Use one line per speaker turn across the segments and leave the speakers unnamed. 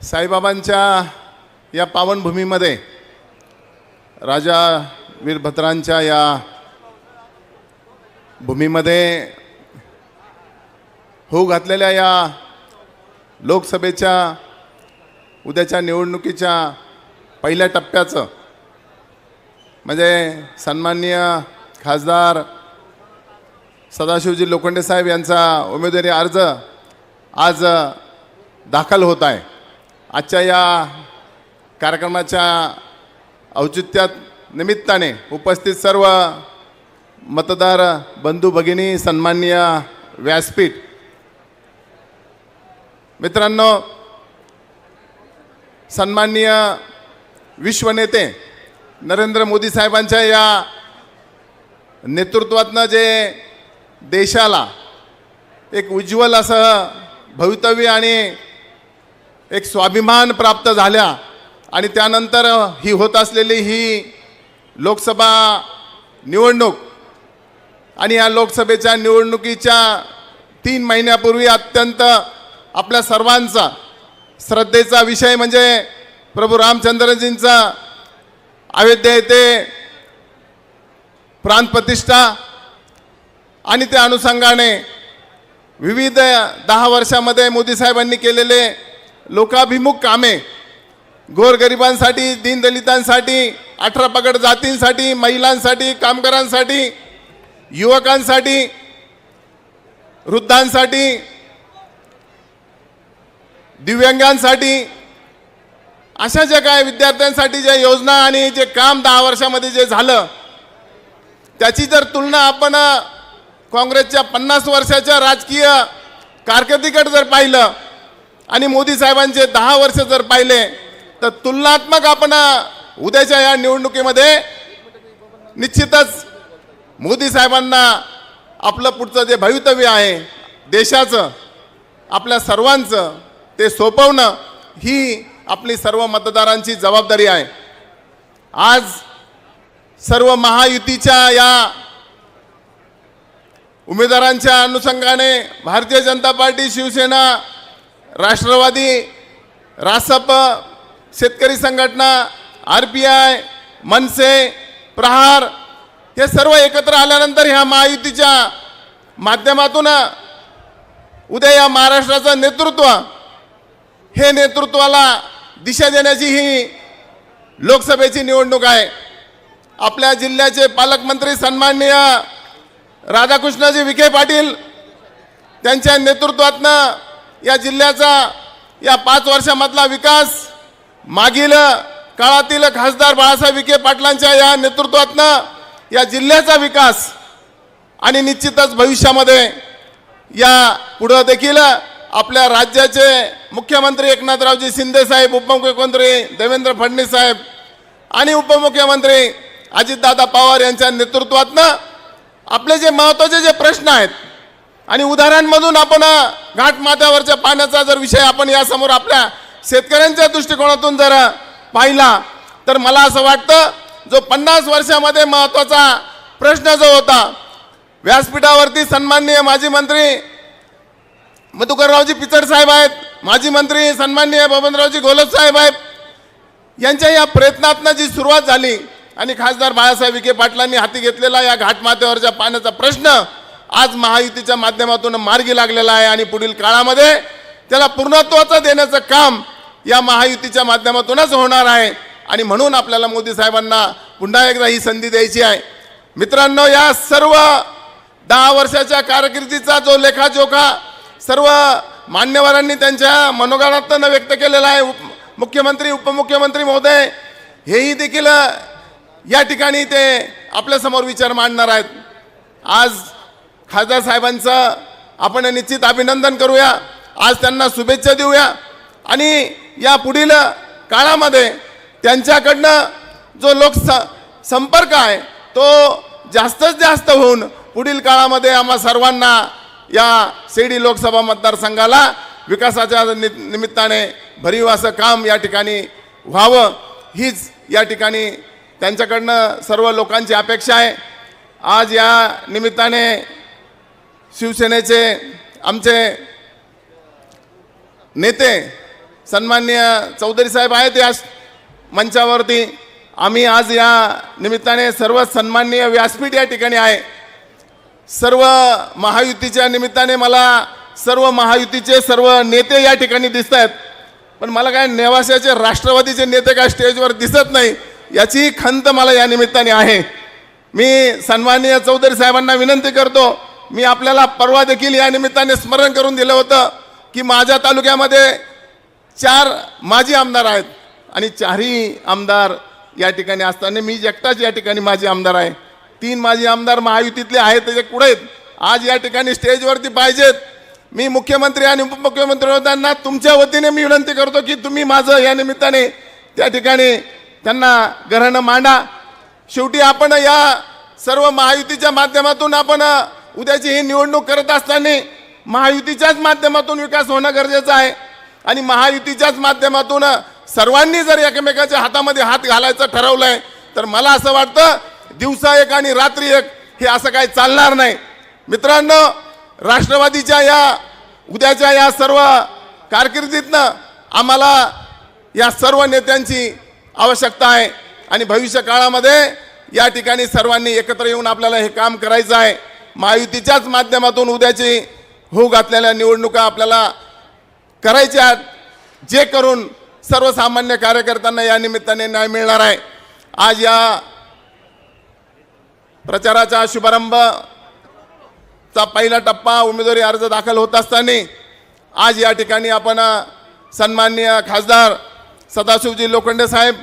साईबाबांच्या या पावनभूमीमध्ये राजा वीरभद्रांच्या या भूमीमध्ये होऊ घातलेल्या या लोकसभेच्या उद्याच्या निवडणुकीच्या पहिल्या टप्प्याचं म्हणजे सन्माननीय खासदार सदाशिवजी लोखंडे साहेब यांचा उमेदवारी अर्ज आज दाखल होत आहे. आजच्या या कार्यक्रमाच्या औचित्यात निमित्ताने उपस्थित सर्व मतदार बंधू भगिनी सन्माननीय व्यासपीठ. मित्रांनो सन्माननीय विश्वनेते नरेंद्र मोदी साहेबांच्या या नेतृत्वातनं जे देशाला एक उज्ज्वल असं भवितव्य आणि एक स्वाभिमान प्राप्त झाल्या. आणि त्यानंतर ही होत असलेली ही लोकसभा निवडणूक आणि या लोकसभेच्या निवडणुकीच्या तीन महिन्यापूर्वी अत्यंत आपल्या सर्वांचा श्रद्धेचा विषय म्हणजे प्रभू रामचंद्रजींचा अयोध्या येथे प्राणप्रतिष्ठा आणि त्या अनुषंगाने विविध दहा वर्षामध्ये मोदी साहेबांनी केलेले लोकाभिमुख कामे. गोरगरिबांसाठी दीनदलितांसाठी अठरा पगड जातींसाठी महिलांसाठी कामगारांसाठी युवकांसाठी वृद्धांसाठी दिव्यांगांसाठी अशा ज्या काय विद्यार्थ्यांसाठी ज्या योजना आणि जे काम दहा वर्षामध्ये जे झालं त्याची जर तुलना आपण काँग्रेसच्या पन्नास वर्षाच्या राजकीय कारकिर्दीकडे जर पाहिलं आणि मोदी साहेबांचे दहा वर्ष जर पाहिले तर तुलनात्मक आपण उद्याच्या या निवडणुकीमध्ये निश्चितच मोदी साहेबांना आपलं पुढचं जे भवितव्य आहे देशाचं आपल्या सर्वांचं ते सोपवणं ही आपली सर्व मतदारांची जबाबदारी आहे. आज सर्व महायुतीच्या या उमेदवारांच्या अनुषंगाने Bharatiya Janata party Shivsena Rashtrawadi Rasap Shetkari Sanghatana R P I Manse Prahar हे सर्व एकत्र आल्यानंतर ह्या महायुतीच्या माध्यमातून उद्या या महाराष्ट्राचं नेतृत्व हे नेतृत्वाला दिशा देण्याची ही लोकसभेची निवडणूक आहे. आपल्या जिल्ह्याचे पालकमंत्री सन्माननीय राधाकृष्णजी विखे पाटील त्यांच्या नेतृत्वातनं या जिल्ह्याचा या पाच वर्षामधला विकास मागील काळातील खासदार बाळासाहेब विखे पाटलांच्या या नेतृत्वातनं या जिल्ह्याचा विकास आणि निश्चितच भविष्यामध्ये या पुढं देखील आपल्या राज्याचे मुख्यमंत्री एकनाथरावजी शिंदे साहेब उपमुख्यमंत्री देवेंद्र फडणवीस साहेब आणि उपमुख्यमंत्री अजितदादा पवार यांच्या नेतृत्वातनं आपले जे महत्त्वाचे जे प्रश्न आहेत आणि उदाहरणांमधून आपण घाटमाथ्यावरच्या पाण्याचा जर विषय आपण यासमोर आपल्या शेतकऱ्यांच्या दृष्टिकोनातून जर पाहिला तर मला असं वाटतं जो पन्नास वर्षामध्ये महत्त्वाचा प्रश्न जो होता व्यासपीठावरती सन्माननीय माजी मंत्री मधुकररावजी पिचड साहेब आहेत माजी मंत्री सन्माननीय बबनरावजी घोलप साहेब आहेत यांच्या या प्रयत्नातनं जी सुरुवात झाली आणि खासदार बाळासाहेब विखे पाटलांनी हाती घेतलेला या घाटमाथ्यावरच्या पाण्याचा प्रश्न आज महायुतीच्या माध्यमातून मार्गी लागलेला आहे आणि पुढील काळामध्ये त्याला पूर्णत्वाचं देण्याचं काम या महायुतीच्या माध्यमातूनच होणार आहे. आणि म्हणून आपल्याला मोदी साहेबांना पुन्हा एकदा ही संधी द्यायची आहे. मित्रांनो या सर्व दहा वर्षाच्या कारकिर्दीचा जो लेखाजोखा सर्व मान्यवरांनी त्यांच्या मनोगणातनं व्यक्त केलेला आहे उप मुख्यमंत्री उपमुख्यमंत्री महोदय हेही देखील या ठिकाणी ते आपल्यासमोर विचार मांडणार आहेत. आज खासदार साहेबांचं आपण निश्चित अभिनंदन करूया. आज त्यांना शुभेच्छा देऊया. आणि या पुढील काळामध्ये त्यांच्याकडनं जो लोक संपर्क आहे तो जास्तच जास्त होऊन पुढील काळामध्ये आम्हा सर्वांना या शेडी लोकसभा मतदारसंघाला विकासाच्या नि निमित्ताने भरीव असं काम या ठिकाणी व्हावं. हीच या ठिकाणी त्यांच्याकडनं सर्व लोकांची अपेक्षा आहे. आज या निमित्ताने शिवसेनेचे आमचे नेते सन्माननीय चौधरी साहेब आहेत या मंचावरती. आम्ही आज या निमित्ताने सर्व सन्माननीय व्यासपीठ या ठिकाणी आहे. सर्व महायुतीच्या निमित्ताने मला सर्व महायुतीचे सर्व नेते या ठिकाणी दिसत आहेत. पण मला काय नेवाशाचे राष्ट्रवादीचे नेते काय स्टेजवर दिसत नाही याची खंत मला या निमित्ताने आहे. मी सन्माननीय चौधरी साहेबांना विनंती करतो मी आपल्याला परवा देखील या निमित्ताने स्मरण करून दिलं होतं की माझ्या तालुक्यामध्ये चार माजी आमदार आहेत आणि चारही आमदार या ठिकाणी असताना मी एकटाच या ठिकाणी माजी आमदार आहे. तीन माजी आमदार महायुतीतले आहेत त्याचे कुठे आहेत? आज या ठिकाणी स्टेजवरती पाहिजेत. मी मुख्यमंत्री आणि उपमुख्यमंत्री होताना तुमच्या वतीने मी विनंती करतो की तुम्ही माझं या निमित्ताने त्या ठिकाणी त्यांना ग्रहण मांडा. शेवटी आपण या सर्व महायुतीच्या माध्यमातून आपण उद्याची ही निवडणूक करत असताना महायुतीच्याच माध्यमातून विकास होणं गरजेचं आहे. आणि महायुतीच्याच माध्यमातून सर्वांनी जर एकमेकाच्या हातामध्ये हात घालायचं ठरवलंय तर मला असं वाटतं दिवसा एक आणि रात्री एक हे असं काही चालणार नाही. मित्रांनो राष्ट्रवादीच्या या उद्याच्या या सर्व कारकिर्दीतनं आम्हाला या सर्व नेत्यांची आवश्यकता आहे. आणि भविष्य काळामध्ये या ठिकाणी सर्वांनी एकत्र येऊन आपल्याला हे काम करायचं आहे. महायुतीच्याच माध्यमातून उद्याची होऊ घातलेल्या निवडणुका आपल्याला करायच्या जे करून सर्वसामान्य कार्यकर्त्यांना या निमित्ताने न्याय मिळणार आहे. आज या प्रचाराचा शुभारंभ चा पहिला टप्पा उमेदवारी अर्ज दाखल होत असताना आज या ठिकाणी आपण सन्माननीय खासदार सदाशिवजी लोखंडे साहेब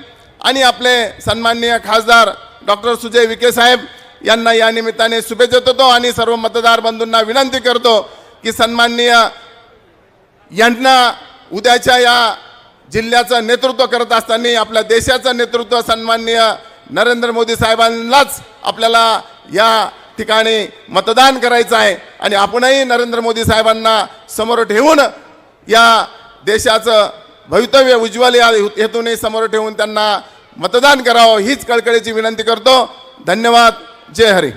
आणि आपले सन्माननीय खासदार डॉक्टर सुजय विखे साहेब यांना या निमित्ताने शुभेच्छा देतो आणि सर्व मतदार बंधूंना विनंती करतो की सन्माननीय यांना उद्याच्या या जिल्ह्याचं नेतृत्व करत असताना आपल्या देशाचं नेतृत्व सन्माननीय नरेंद्र मोदी साहेबांनाच आपल्याला या ठिकाणी मतदान करायचं आहे. आणि आपणही नरेंद्र मोदी साहेबांना समोर ठेवून या देशाचं भवितव्य उज्ज्वल या हेतूने समोर ठेवून त्यांना मतदान करावं हीच कळकळीची विनंती करतो. धन्यवाद. जय हरी